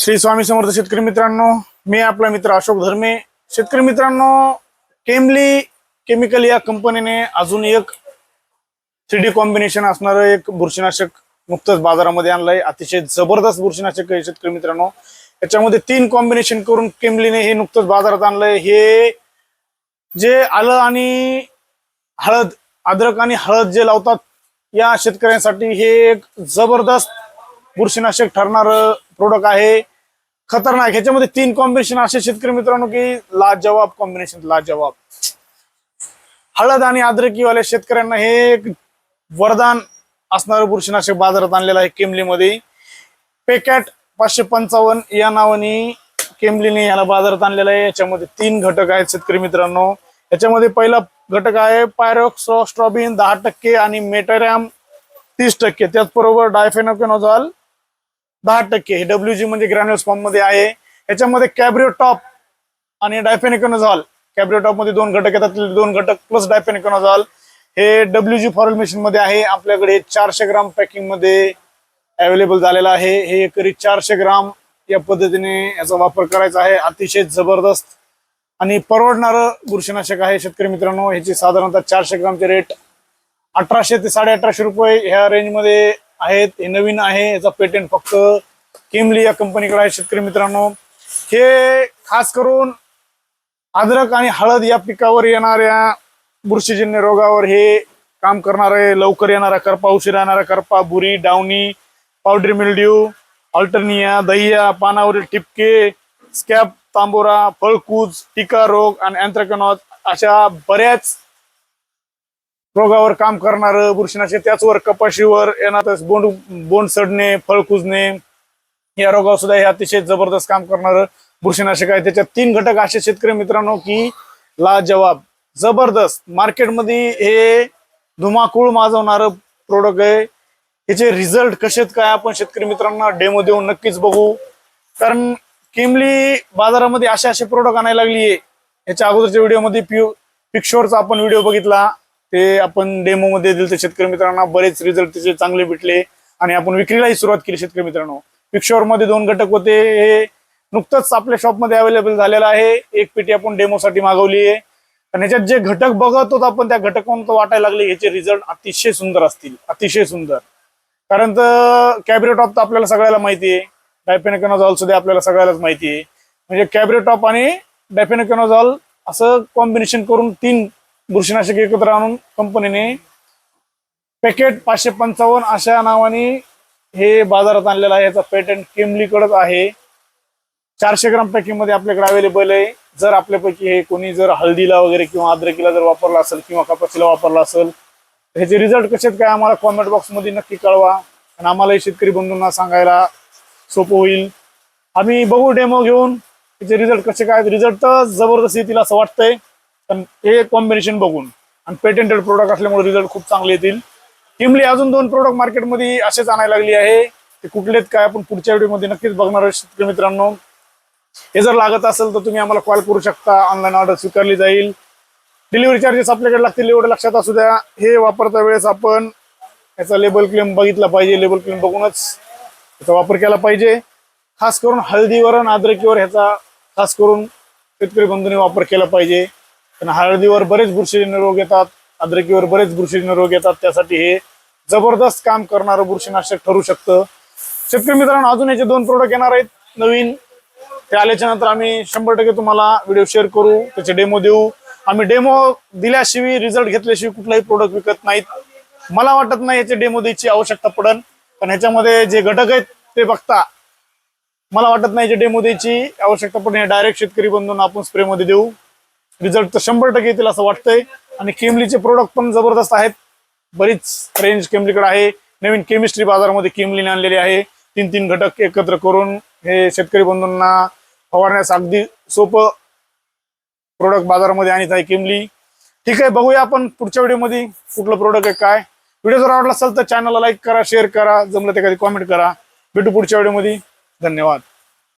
श्री स्वामी समर्थ शेतकरी मित्रांनो मी आपला मित्र अशोक धर्मे. शेतकरी मित्रांनो केमली केमिकल या कंपनीने अजून एक थ्री डी कॉम्बिनेशन असणारं एक बुरशीनाशक नुकतंच बाजारामध्ये आणलंय. अतिशय जबरदस्त बुरशीनाशक आहे शेतकरी मित्रांनो. याच्यामध्ये तीन कॉम्बिनेशन करून केमलीने हे नुकतंच बाजारात आणलंय. हे जे आलं आणि हळद अद्रक आणि हळद जे लावतात या शेतकऱ्यांसाठी हे एक जबरदस्त बुरशीनाशक ठरणारं प्रोडक्ट आहे. खतरनाक. ह्याच्यामध्ये तीन कॉम्बिनेशन असे शेतकरी मित्रांनो की लाजवाब कॉम्बिनेशन लाजवाब. हळद आणि अद्रकीवाल्या शेतकऱ्यांना हे एक वरदान असणारं बुरशीनाशक बाजारात आणलेलं आहे केमलीमध्ये. पेकॅट पाचशे पंचावन्न या नावाने केमलीने याला बाजारात आणलेलं आहे. याच्यामध्ये तीन घटक आहेत शेतकरी मित्रांनो. याच्यामध्ये पहिला घटक आहे पायरोक्सोस्ट्रॉबिन दहा टक्के आणि मेटरॅम तीस टक्के. त्याचबरोबर डायफेनोकेनोझॉल दहा टक्के. हे डब्ल्यू जी म्हणजे ग्रॅन्युल्स फॉर्ममध्ये आहे. याच्यामध्ये कॅब्रिओ टॉप आणि डायफेनिकोनोझॉल कॅब्रिओ टॉपमध्ये दोन घटक येतात. दोन घटक प्लस डायफेनिकोनोझॉल हे डब्ल्यू जी मशीन मध्ये आहे. आपल्याकडे चारशे ग्राम पॅकिंगमध्ये अवेलेबल झालेलं आहे. हे एकरी चारशे ग्राम या पद्धतीने याचा वापर करायचा आहे. अतिशय जबरदस्त आणि परवडणारं बुरशीनाशक आहे शेतकरी मित्रांनो. ह्याची साधारणतः चारशे ग्रामचे रेट अठराशे ते साडे अठराशे रुपये ह्या रेंजमध्ये आहेत हे नवीन आहे याचा पेटंट फक्त किमली या कंपनीकडे आहे शेतकरी मित्रांनो. हे खास करून अद्रक आणि हळद या पिकावर येणाऱ्या बुरशीजन्य रोगावर हे काम करणारे लवकर येणारा करपा उशीर येणारा करपा बुरी डावणी पावडरी मिल्ड्यू ऑल्टर्निया दहिया पानावरील ठिपके स्कॅप तांबोरा फळकूज टिका रोग आणि अँथ्रॅकनॉज अशा बऱ्याच रोगावर काम करणारं बुरशीनाशक त्याचवर कपाशीवर येणार बोंड बोंड सडणे फळ कुजणे या रोगावर सुद्धा हे अतिशय जबरदस्त काम करणारं बुरशीनाशक आहे. त्याच्यात तीन घटक असे शेतकरी मित्रांनो की लाजवाब जबरदस्त. मार्केटमध्ये हे धुमाकूळ माजवणारं प्रोडक्ट आहे. याचे रिझल्ट कसे काय आपण शेतकरी मित्रांना डेमो देऊन नक्कीच बघू. कारण किमली बाजारामध्ये असे असे प्रोडक्ट आणायला लागली आहे याच्या अगोदरच्या व्हिडिओमध्ये प्यू पिक्शोरचा आपण व्हिडिओ बघितला. ते आपण डेमो मध्ये दिले शेतकरी मित्रांना बरेच रिझल्ट त्याचे चांगले भेटले आणि आपण विक्रीलाही सुरुवात केली शेतकरी मित्रांनो. पिक्शोरमध्ये दोन घटक होते हे नुकतंच आपल्या शॉपमध्ये अवेलेबल झालेलं आहे. एक पेटी आपण डेमोसाठी मागवली आहे. आणि ह्याच्यात जे घटक बघत होत आपण त्या घटकांना तर वाटायला लागले ह्याचे रिझल्ट अतिशय सुंदर असतील. अतिशय सुंदर. कारण तर कॅबरेटॉप तर आपल्याला सगळ्याला माहिती आहे. डायफेनकॅनोझॉल सुद्धा आपल्याला सगळ्यालाच माहिती आहे. म्हणजे कॅबरेटॉप आणि डायफेनकॅनोझॉल असं कॉम्बिनेशन करून तीन बुरशीनाशक एकत्र आणून कंपनीने पॅकेट पाचशे पंचावन्न अशा नावाने हे बाजारात आणलेलं आहे. याचा पेटंट केमलीकडच आहे. चारशे ग्राम पॅकिंगमध्ये आपल्याकडे अवेलेबल आहे. जर आपल्यापैकी हे कोणी जर हळदीला वगैरे किंवा अद्रकीला जर वापरला असेल किंवा कपाशीला वापरला असेल ह्याचे रिझल्ट कसे आहेत काय आम्हाला कॉमेंट बॉक्समध्ये नक्की कळवा. आणि आम्हालाही शेतकरी बंधूंना सांगायला सोपं होईल. आम्ही बघू डेमो घेऊन. त्याचे रिझल्ट कसे काय रिझल्ट तर जबरदस्त येतील असं वाटतंय. पण हे कॉम्बिनेशन बघून आणि पेटेंटेड प्रोडक्ट असल्यामुळे रिझल्ट खूप चांगले येतील. टिमली अजून दोन प्रोडक्ट मार्केटमध्ये असेच आणायला लागली आहे. ते कुठलेत काय आपण पुढच्या व्हिडिओमध्ये नक्कीच बघणार आहोत शेतकरी मित्रांनो. हे जर लागत असेल तर तुम्ही आम्हाला कॉल करू शकता. ऑनलाईन ऑर्डर स्वीकारली जाईल. डिलिव्हरी चार्जेस आपल्याकडे लागतील एवढं लक्षात असू द्या. हे वापरता वेळेस आपण याचा लेबल क्लेम बघितला पाहिजे. लेबल क्लेम बघूनच याचा वापर केला पाहिजे. खास करून हळदीवर आणि अद्रकीवर ह्याचा खास करून शेतकरी बंधूने वापर केला पाहिजे. पण हळदीवर बरेच बुरशीजन्य रोग येतात अद्रकीवर बरेच बुरशीजन्य रोग येतात त्यासाठी हे जबरदस्त काम करणारं बुरशीनाशक ठरू शकतं. शेतकरी मित्रांनो अजून याचे दोन प्रोडक्ट येणार आहेत नवीन. ते आल्याच्यानंतर आम्ही शंभर टक्के तुम्हाला व्हिडिओ शेअर करू त्याचे डेमो देऊ. आम्ही डेमो दिल्याशिवाय रिझल्ट घेतल्याशिवाय कुठलाही प्रोडक्ट विकत नाहीत. मला वाटत नाही याचे डेमो द्यायची आवश्यकता पडन पण ह्याच्यामध्ये जे घटक आहेत ते बघता. मला वाटत नाही जे डेमो द्यायची आवश्यकता पडणे डायरेक्ट शेतकरी बंधून आपण स्प्रे मध्ये देऊ. रिझल्ट तर शंभर टक्के येतील असं वाटतंय. आणि केमलीचे प्रोडक्ट पण जबरदस्त आहेत. बरीच रेंज केमलीकडे आहे. नवीन केमिस्ट्री बाजारामध्ये केमलीने आणलेली आहे. तीन तीन घटक एकत्र करून हे शेतकरी बंधूंना फवारण्यास अगदी सोपं प्रोडक्ट बाजारामध्ये आणत आहे केमली ठीक आहे बघूया आपण पुढच्या व्हिडिओमध्ये कुठलं प्रोडक्ट आहे काय. व्हिडिओ जर आवडला असेल तर चॅनलला लाईक करा शेअर करा. जमलं ते कधी कॉमेंट करा. भेटू पुढच्या व्हिडिओमध्ये. धन्यवाद.